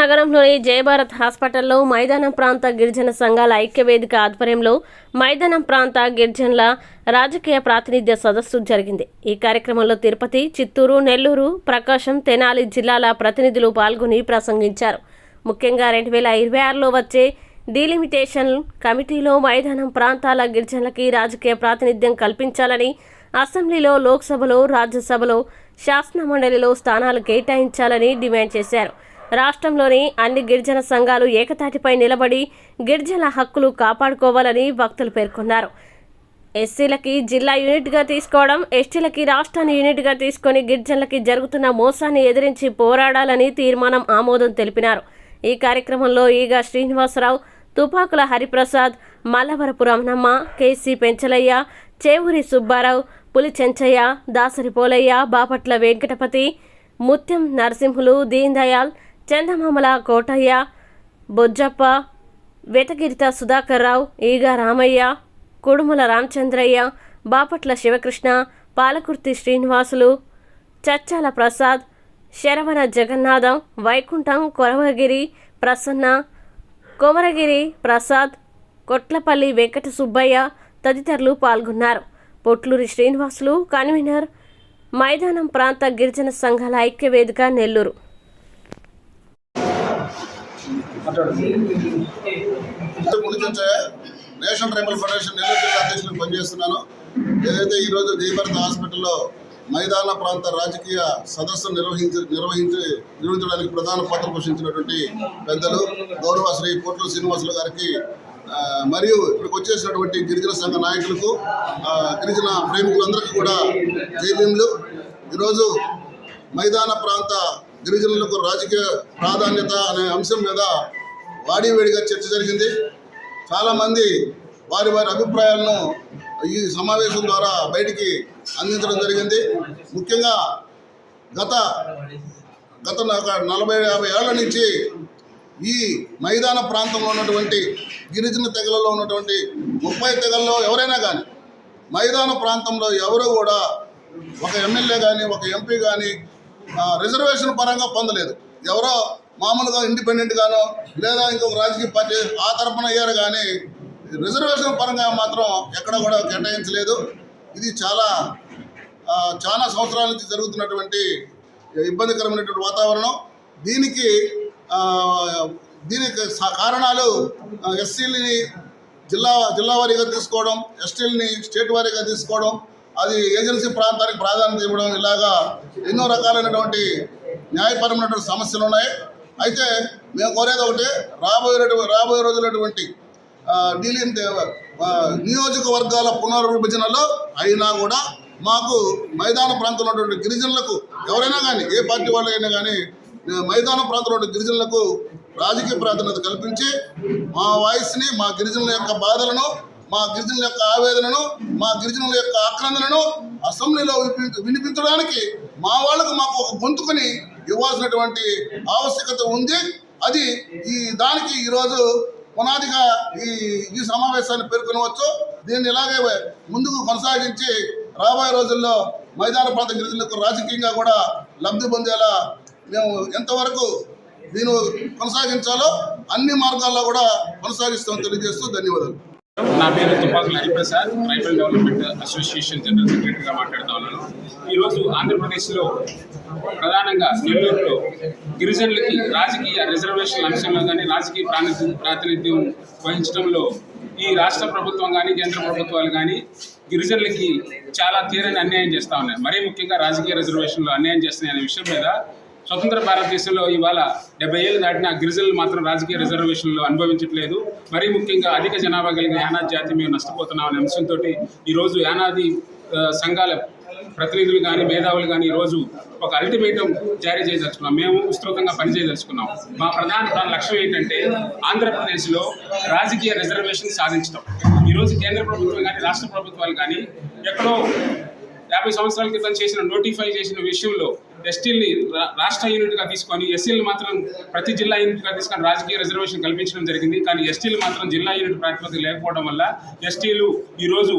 నగరంలోని జయభారత్ హాస్పిటల్లో మైదానం ప్రాంత గిరిజన సంఘాల ఐక్యవేదిక ఆధ్వర్యంలో మైదానం ప్రాంత గిరిజనుల రాజకీయ ప్రాతినిధ్య సదస్సు జరిగింది. ఈ కార్యక్రమంలో తిరుపతి చిత్తూరు నెల్లూరు ప్రకాశం తెనాలి జిల్లాల ప్రతినిధులు పాల్గొని ప్రసంగించారు. ముఖ్యంగా రెండు వేల ఇరవై ఆరులో వచ్చే డీలిమిటేషన్ కమిటీలో మైదానం ప్రాంతాల గిరిజనులకి రాజకీయ ప్రాతినిధ్యం కల్పించాలని అసెంబ్లీలో లోక్సభలో రాజ్యసభలో శాసన మండలిలో స్థానాలు కేటాయించాలని డిమాండ్ చేశారు. రాష్ట్రంలోని అన్ని గిరిజన సంఘాలు ఏకతాటిపై నిలబడి గిరిజన హక్కులు కాపాడుకోవాలని భక్తులు పేర్కొన్నారు. ఎస్సీలకి జిల్లా యూనిట్గా తీసుకోవడం ఎస్టీలకి రాష్ట్రాన్ని యూనిట్గా తీసుకొని గిరిజనులకి జరుగుతున్న మోసాన్ని ఎదిరించి పోరాడాలని తీర్మానం ఆమోదం తెలిపినారు. ఈ కార్యక్రమంలో ఈగ శ్రీనివాసరావు తుపాకుల హరిప్రసాద్ మల్లవరపు రమణమ్మ కేసీ పెంచలయ్య చేవూరి సుబ్బారావు పులి చెంచయ్య దాసరి పోలయ్య బాపట్ల వెంకటపతి ముత్యం నరసింహులు దీన్ దయాల్ చందమామల కోటయ్య బొజ్జప్ప వెతగిరిత సుధాకర్ రావు ఈగ రామయ్య కుడుముల రామచంద్రయ్య బాపట్ల శివకృష్ణ పాలకుర్తి శ్రీనివాసులు చచ్చాల ప్రసాద్ శరవణ జగన్నాథం వైకుంఠం కొరవగిరి ప్రసన్న కొమరగిరి ప్రసాద్ కొట్లపల్లి వెంకట సుబ్బయ్య తదితరులు పాల్గొన్నారు. పొట్లూరి శ్రీనివాసులు కన్వీనర్ మైదానం ప్రాంత గిరిజన సంఘాల ఐక్యవేదిక Nellore. National tribal federation Nellore జిల్లా అధ్యక్షులు పనిచేస్తున్నాను. ఏదైతే ఈరోజు జయభరత్ హాస్పిటల్లో మైదాన ప్రాంత రాజకీయ సదస్సు నిర్వహించి నిర్వహించి నిర్వహించడానికి ప్రధాన పాత్ర పోషించినటువంటి పెద్దలు గౌరవ శ్రీ కోట్ల శ్రీనివాసులు గారికి మరియు ఇక్కడికి వచ్చేసినటువంటి గిరిజన సంఘ నాయకులకు గిరిజన ప్రేమికులందరికీ కూడా జైభీములు ఈరోజు మైదాన ప్రాంత గిరిజనులకు రాజకీయ ప్రాధాన్యత అనే అంశం మీద వాడివేడిగా చర్చ జరిగింది. చాలామంది వారి వారి అభిప్రాయాలను ఈ సమావేశం ద్వారా బయటికి అందించడం జరిగింది. ముఖ్యంగా గత గత నలభై యాభై ఏళ్ళ నుంచి ఈ మైదాన ప్రాంతంలో ఉన్నటువంటి గిరిజన తెగలలో ఉన్నటువంటి ముప్పై తెగల్లో ఎవరైనా కానీ మైదాన ప్రాంతంలో ఎవరు కూడా ఒక ఎమ్మెల్యే కానీ ఒక ఎంపీ కానీ రిజర్వేషన్ పరంగా పొందలేదు. ఎవరో మామూలుగా ఇండిపెండెంట్ గానో లేదా ఇంకొక రాజకీయ పార్టీ ఆ తరపున అయ్యారు కానీ రిజర్వేషన్ పరంగా మాత్రం ఎక్కడ కూడా కేటాయించలేదు. ఇది చాలా చాలా సంవత్సరాల నుంచి జరుగుతున్నటువంటి ఇబ్బందికరమైనటువంటి వాతావరణం. దీనికి దీనికి కారణాలు ఎస్సీలని జిల్లా జిల్లా వారీగా తీసుకోవడం ఎస్టీలని స్టేట్ వారీగా తీసుకోవడం అది ఏజెన్సీ ప్రాంతానికి ప్రాధాన్యత ఇవ్వడం ఇలాగా ఎన్నో రకాలైనటువంటి న్యాయపరమైనటువంటి సమస్యలు ఉన్నాయి అయితే మేము కోరేది ఒకటి రాబోయే రాబోయే రోజులటువంటి డీలింగ్ నియోజకవర్గాల పునర్విభజనలో అయినా కూడా మాకు మైదాన ప్రాంతంలో ఉన్నటువంటి గిరిజనులకు ఎవరైనా కానీ ఏ పార్టీ వాళ్ళు అయినా కానీ మైదాన ప్రాంతంలో ఉన్న గిరిజనులకు రాజకీయ ప్రాధాన్యత కల్పించి మా వాయిస్ని మా గిరిజనుల యొక్క బాధలను మా గిరిజనుల యొక్క ఆవేదనను మా గిరిజనుల యొక్క ఆక్రందనను అసెంబ్లీలో వినిపించడానికి మా వాళ్ళకు మాకు ఒక గొంతుకుని ఇవ్వాల్సినటువంటి ఆవశ్యకత ఉంది. అది ఈ దానికి ఈరోజు పునాదిగా ఈ ఈ సమావేశాన్ని పేర్కొనవచ్చు. దీన్ని ఇలాగే ముందుకు కొనసాగించి రాబోయే రోజుల్లో మైదాన ప్రాంత గిరిజనులకు రాజకీయంగా కూడా లబ్ధి పొందేలా మేము ఎంతవరకు దీన్ని కొనసాగించాలో అన్ని మార్గాల్లో కూడా కొనసాగిస్తామని తెలియజేస్తూ ధన్యవాదాలు. నా పేరు Tupakula Hariprasad tribal development association general సెక్రటరీగా మాట్లాడుతా ఉన్నాను. ఈరోజు ఆంధ్రప్రదేశ్లో ప్రధానంగా నెల్లూరులో గిరిజనులకి రాజకీయ రిజర్వేషన్ అంశంలో కానీ రాజకీయ ప్రాతినిధ్యం ప్రాతినిధ్యం వహించడంలో ఈ రాష్ట్ర ప్రభుత్వం కానీ కేంద్ర ప్రభుత్వాలు కానీ గిరిజనులకి చాలా తీరని అన్యాయం చేస్తూ ఉన్నాయి. మరీ ముఖ్యంగా రాజకీయ రిజర్వేషన్లో అన్యాయం చేస్తున్నాయి అనే విషయం మీద స్వతంత్ర భారతదేశంలో ఇవాళ డెబ్బై ఏళ్ళు దాటిన గిరిజనులు మాత్రం రాజకీయ రిజర్వేషన్లు అనుభవించట్లేదు. మరీ ముఖ్యంగా అధిక జనాభా కలిగిన యానాది జాతి మేము నష్టపోతున్నాం అనే అంశంతో ఈరోజు యానాది సంఘాల ప్రతినిధులు కానీ మేధావులు కానీ ఈరోజు ఒక అల్టిమేటం జారీ చేయదలుచుకున్నాం. మేము విస్తృతంగా పనిచేయదలుచుకున్నాం. మా ప్రధాన లక్ష్యం ఏంటంటే ఆంధ్రప్రదేశ్లో రాజకీయ రిజర్వేషన్ సాధించడం ఈరోజు కేంద్ర ప్రభుత్వం కానీ రాష్ట్ర ప్రభుత్వాలు కానీ ఎక్కడో యాభై సంవత్సరాల క్రితం చేసిన నోటిఫై చేసిన విషయంలో ఎస్టీల్ని రా- రాష్ట్ర యూనిట్గా తీసుకొని ఎస్సీలు మాత్రం ప్రతి జిల్లా యూనిట్గా తీసుకొని రాజకీయ రిజర్వేషన్ కల్పించడం జరిగింది. కానీ ఎస్టీలు మాత్రం జిల్లా యూనిట్ ప్రాతిపదిక లేకపోవడం వల్ల ఎస్టీలు ఈరోజు రోజు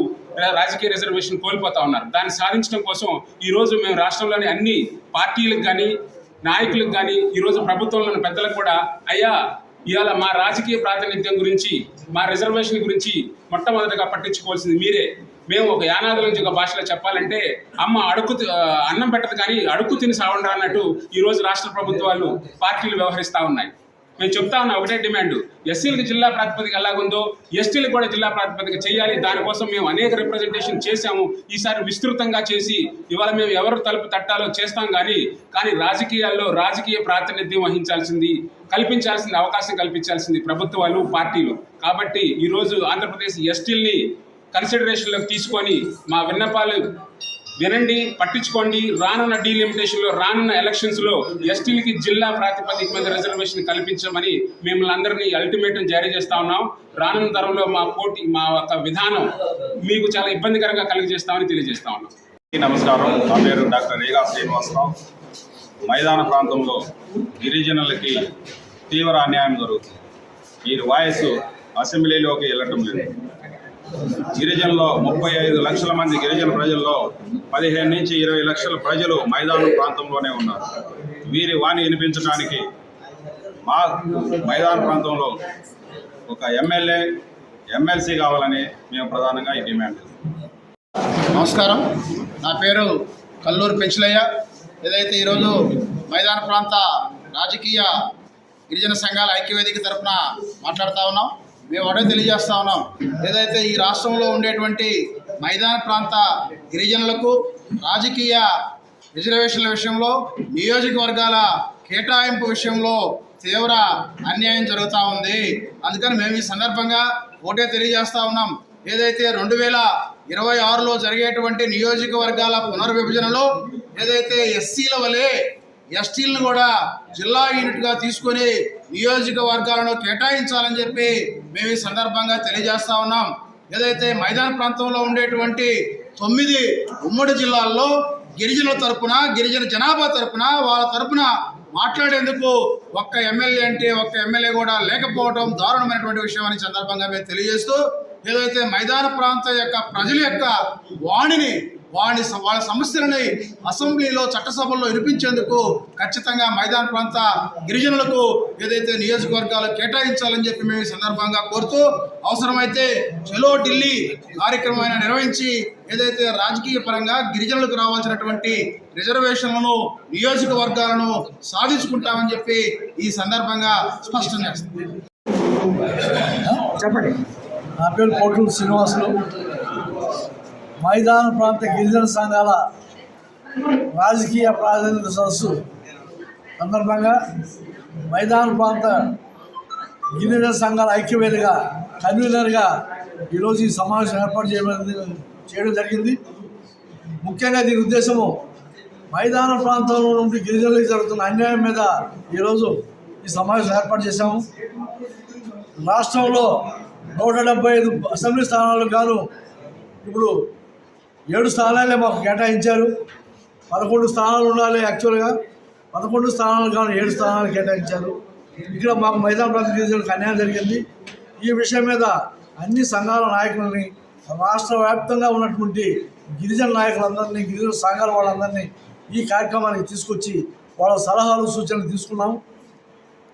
రాజకీయ రిజర్వేషన్ కోల్పోతా ఉన్నారు. దాన్ని సాధించడం కోసం ఈరోజు మేము రాష్ట్రంలోని అన్ని పార్టీలకు కానీ నాయకులకు కానీ ఈరోజు ప్రభుత్వంలోని పెద్దలకు కూడా అయ్యా ఇవాళ మా రాజకీయ ప్రాతినిధ్యం గురించి మా రిజర్వేషన్ గురించి మొట్టమొదటిగా పట్టించుకోవాల్సింది మీరే. మేము ఒక యానాదుల నుంచి ఒక భాషలో చెప్పాలంటే అమ్మ అడుక్కు తి- అన్నం పెట్టదు కానీ అడుక్కు తిని సావండ్రా అన్నట్టు ఈరోజు రాష్ట్ర ప్రభుత్వాలు పార్టీలు వ్యవహరిస్తూ ఉన్నాయి. మేము చెప్తా ఉన్నా ఒకటే డిమాండ్. ఎస్సీలకు జిల్లా ప్రాతిపదిక ఎలాగుందో ఎస్టీలకు కూడా జిల్లా ప్రాతిపదిక చేయాలి. దానికోసం మేము అనేక రిప్రజెంటేషన్ చేశాము. ఈసారి విస్తృతంగా చేసి ఇవాళ మేము ఎవరు తలుపు తట్టాలో చేస్తాం కానీ కానీ రాజకీయాల్లో రాజకీయ ప్రాతినిధ్యం వహించాల్సింది కల్పించాల్సింది అవకాశం కల్పించాల్సింది ప్రభుత్వాలు పార్టీలు. కాబట్టి ఈరోజు ఆంధ్రప్రదేశ్ ఎస్టీల్ని కన్సిడరేషన్లోకి తీసుకొని మా విన్నపాలు వినండి పట్టించుకోండి. రానున్న డీలిమిటేషన్లో రానున్న ఎలక్షన్స్లో ఎస్టీలకి జిల్లా ప్రాతిపదిక మీద రిజర్వేషన్ కల్పించమని మిమ్మల్ని అందరినీ అల్టిమేటం జారీ చేస్తా ఉన్నాం. రానున్న తరంలో మా పోటీ మా యొక్క విధానం మీకు చాలా ఇబ్బందికరంగా కలిగజేస్తామని తెలియజేస్తా ఉన్నాం. నమస్కారం. నా పేరు డాక్టర్ రేగా శ్రీనివాసరావు. మైదాన ప్రాంతంలో గిరిజనులకి తీవ్ర అన్యాయం జరుగుతుంది. వీరి వాయిస్ అసెంబ్లీలోకి వెళ్ళటం లేదు. గిరిజనులో ముప్పై ఐదు లక్షల మంది గిరిజన ప్రజల్లో పదిహేను నుంచి ఇరవై లక్షల ప్రజలు మైదానం ప్రాంతంలోనే ఉన్నారు. వీరి వాణి వినిపించడానికి మా మైదాన ప్రాంతంలో ఒక ఎమ్మెల్యే ఎమ్మెల్సీ కావాలని మేము ప్రధానంగా ఈ డిమాండ్ నమస్కారం. నా పేరు కల్లూరు పెంచులయ్య. ఏదైతే ఈరోజు మైదాన ప్రాంత రాజకీయ గిరిజన సంఘాల ఐక్యవేదిక తరపున మాట్లాడుతూ ఉన్నాం మేము అడే తెలియజేస్తా ఉన్నాం. ఏదైతే ఈ రాష్ట్రంలో ఉండేటువంటి మైదాన ప్రాంత గిరిజనులకు రాజకీయ రిజర్వేషన్ల విషయంలో నియోజకవర్గాల కేటాయింపు విషయంలో తీవ్ర అన్యాయం జరుగుతూ ఉంది. అందుకని మేము ఈ సందర్భంగా ఒకటే తెలియజేస్తా ఉన్నాం. ఏదైతే రెండు వేల ఇరవై ఆరులో జరిగేటువంటి నియోజకవర్గాల పునర్విభజనలో ఏదైతే ఎస్సీల వలె ఎస్టీలను కూడా జిల్లా యూనిట్గా తీసుకొని నియోజకవర్గాలను కేటాయించాలని చెప్పి మేము ఈ సందర్భంగా తెలియజేస్తా ఉన్నాం. ఏదైతే మైదాన ప్రాంతంలో ఉండేటువంటి తొమ్మిది ఉమ్మడి జిల్లాల్లో గిరిజనుల తరపున గిరిజన జనాభా తరపున వాళ్ళ తరపున మాట్లాడేందుకు ఒక్క ఎమ్మెల్యే అంటే ఒక్క ఎమ్మెల్యే కూడా లేకపోవడం దారుణమైనటువంటి విషయం అని సందర్భంగా మేము తెలియజేస్తూ ఏదైతే మైదాన ప్రాంతం యొక్క ప్రజల యొక్క వాణిని వాణి వాళ్ళ సమస్యలని అసెంబ్లీలో చట్టసభల్లో వినిపించేందుకు ఖచ్చితంగా మైదాన ప్రాంత గిరిజనులకు ఏదైతే నియోజకవర్గాలు కేటాయించాలని చెప్పి మేము ఈ సందర్భంగా కోరుతూ అవసరమైతే చలో ఢిల్లీ కార్యక్రమాన్ని నిర్వహించి ఏదైతే రాజకీయ పరంగా గిరిజనులకు రావాల్సినటువంటి రిజర్వేషన్లను నియోజకవర్గాలను సాధించుకుంటామని చెప్పి ఈ సందర్భంగా స్పష్టం చేస్తుంది చెప్పండి. నా పేరు కోటూరు శ్రీనివాసులు. మైదాన ప్రాంత గిరిజన సంఘాల రాజకీయ ప్రాధాన్యత సదస్సు సందర్భంగా మైదాన ప్రాంత గిరిజన సంఘాల ఐక్యవేదిగా కన్వీనర్గా ఈరోజు ఈ సమావేశం ఏర్పాటు చేయడం చేయడం జరిగింది. ముఖ్యంగా దీని ఉద్దేశము మైదాన ప్రాంతంలో నుండి గిరిజనులకు జరుగుతున్న అన్యాయం మీద ఈరోజు ఈ సమావేశం ఏర్పాటు చేశాము. రాష్ట్రంలో నూట డెబ్బై ఐదు అసెంబ్లీ స్థానాలకు గాను ఇప్పుడు ఏడు స్థానాలే మాకు కేటాయించారు. పదకొండు స్థానాలు ఉండాలి యాక్చువల్గా. పదకొండు స్థానాలు కానీ ఏడు స్థానాలు కేటాయించారు. ఇక్కడ మాకు మైదాన ప్రాంత అన్యాయం జరిగింది. ఈ విషయం మీద అన్ని సంఘాల నాయకులని రాష్ట్ర వ్యాప్తంగా ఉన్నటువంటి గిరిజన నాయకులందరినీ గిరిజన సంఘాల వాళ్ళందరినీ ఈ కార్యక్రమానికి తీసుకొచ్చి వాళ్ళ సలహాలు సూచనలు తీసుకున్నాం.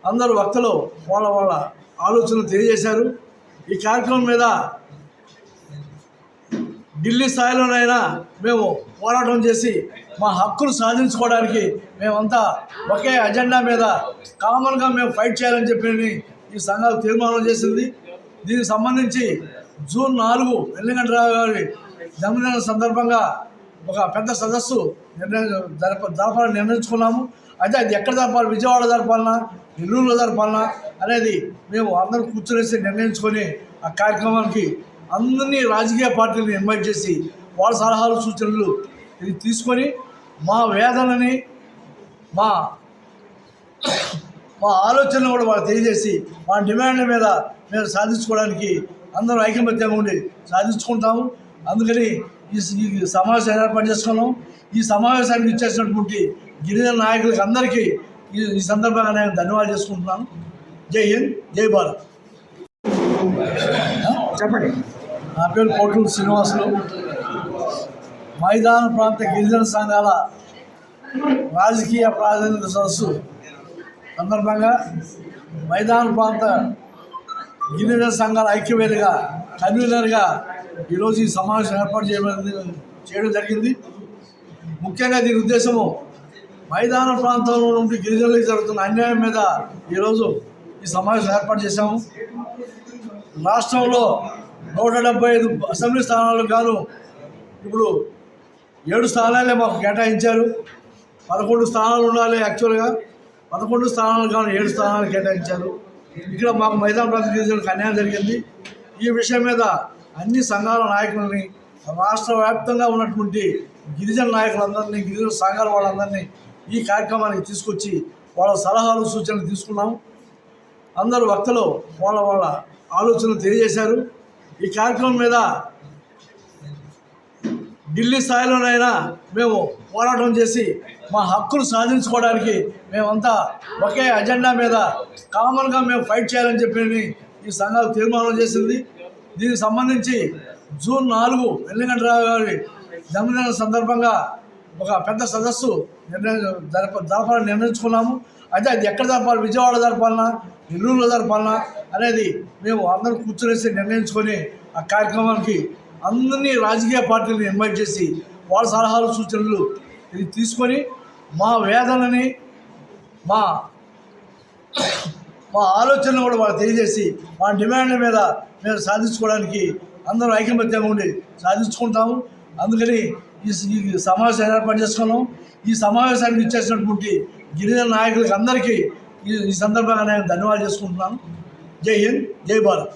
అందరు వక్తలు వాళ్ళ వాళ్ళ ఆలోచనలు తెలియజేశారు. ఈ కార్యక్రమం మీద ఢిల్లీ స్థాయిలోనైనా మేము పోరాటం చేసి మా హక్కులు సాధించుకోవడానికి మేమంతా ఒకే అజెండా మీద కామన్గా మేము ఫైట్ చేయాలని చెప్పి ఈ సంఘాలు తీర్మానం చేసింది. దీనికి సంబంధించి జూన్ నాలుగు వెల్లిగంటరావు గారి జన్మదిన సందర్భంగా ఒక పెద్ద సదస్సు నిర్ణయం జరప జరపాలని నిర్ణయించుకున్నాము. అయితే అది ఎక్కడ జరపాలి? విజయవాడ జరపాలనా? నెల్లూరులో జరపాలనా? అనేది మేము అందరం కూర్చునేసి నిర్ణయించుకొని ఆ కార్యక్రమానికి అందరినీ రాజకీయ పార్టీలను ఇన్వైట్ చేసి వాళ్ళ సలహాలు సూచనలు ఇది తీసుకొని మా వేదనని మా మా ఆలోచనలు కూడా వాళ్ళు తెలియజేసి మా డిమాండ్ల మీద మేము సాధించుకోవడానికి అందరూ ఐకమత్యంగా ఉండి సాధించుకుంటాము. అందుకని ఈ సమావేశం ఏర్పాటు చేసుకున్నాం ఈ సమావేశానికి ఇచ్చేసినటువంటి గిరిజన నాయకులకి అందరికీ ఈ ఈ సందర్భంగా నేను ధన్యవాదాలు చేసుకుంటున్నాను. జై హింద్ జై భారత్. చెప్పండి. నా పేరు కోటూరు శ్రీనివాసులు. మైదాన ప్రాంత గిరిజన సంఘాల రాజకీయ ప్రాధాన్యత సదస్సు సందర్భంగా మైదాన ప్రాంత గిరిజన సంఘాల ఐక్యవేదిగా కన్వీనర్గా ఈరోజు ఈ సమావేశం ఏర్పాటు చేయడం చేయడం జరిగింది. ముఖ్యంగా దీని ఉద్దేశము మైదాన ప్రాంతంలో నుండి గిరిజనులకు జరుగుతున్న అన్యాయం మీద ఈరోజు ఈ సమావేశం ఏర్పాటు చేశాము. రాష్ట్రంలో నూట డెబ్బై ఐదు అసెంబ్లీ స్థానాలకు గాను ఇప్పుడు ఏడు స్థానాలే మాకు కేటాయించారు. పదకొండు స్థానాలు ఉండాలి యాక్చువల్గా. పదకొండు స్థానాలు కాను ఏడు స్థానాలు కేటాయించారు. ఇక్కడ మాకు మైదాన ప్రాంత అన్యాయం జరిగింది. ఈ విషయం మీద అన్ని సంఘాల నాయకులని రాష్ట్ర వ్యాప్తంగా ఉన్నటువంటి గిరిజన నాయకులందరినీ గిరిజన సంఘాల వాళ్ళందరినీ ఈ కార్యక్రమానికి తీసుకొచ్చి వాళ్ళ సలహాలు సూచనలు తీసుకున్నాం. అందరు వక్తలు వాళ్ళ వాళ్ళ ఆలోచనలు తెలియజేశారు. ఈ కార్యక్రమం మీద ఢిల్లీ స్థాయిలోనైనా మేము పోరాటం చేసి మా హక్కును సాధించుకోవడానికి మేమంతా ఒకే అజెండా మీద కామన్గా మేము ఫైట్ చేయాలని చెప్పి ఈ సంఘాలు తీర్మానం చేసింది. దీనికి సంబంధించి జూన్ నాలుగు వెల్లిగంటరావు గారి జన్మదిన సందర్భంగా ఒక పెద్ద సదస్సు నిర్ణయం జరప జరపాలని నిర్ణయించుకున్నాము. అయితే అది ఎక్కడ జరపాలి? విజయవాడ జరపాలన్నా జరపాలనా నెల్లూరులో అనేది మేము అందరం కూర్చునేసి నిర్ణయించుకొని ఆ కార్యక్రమానికి అందరినీ రాజకీయ పార్టీలను ఇన్వైట్ చేసి వాళ్ళ సలహాలు సూచనలు ఇది తీసుకొని మా వేదనని మా మా ఆలోచనలు కూడా వాళ్ళు తెలియజేసి మా డిమాండ్ల మీద మేము సాధించుకోవడానికి అందరూ ఐకమత్యంగా ఉండి సాధించుకుంటాము. అందుకని ఈ సమావేశం ఏర్పాటు చేసుకున్నాం. ఈ సమావేశానికి ఇచ్చేసినటువంటి గిరిజన నాయకులకి అందరికీ ఈ సందర్భంగా నేను ధన్యవాదాలు చేసుకుంటున్నాను. జై హింద్ జై భారత్.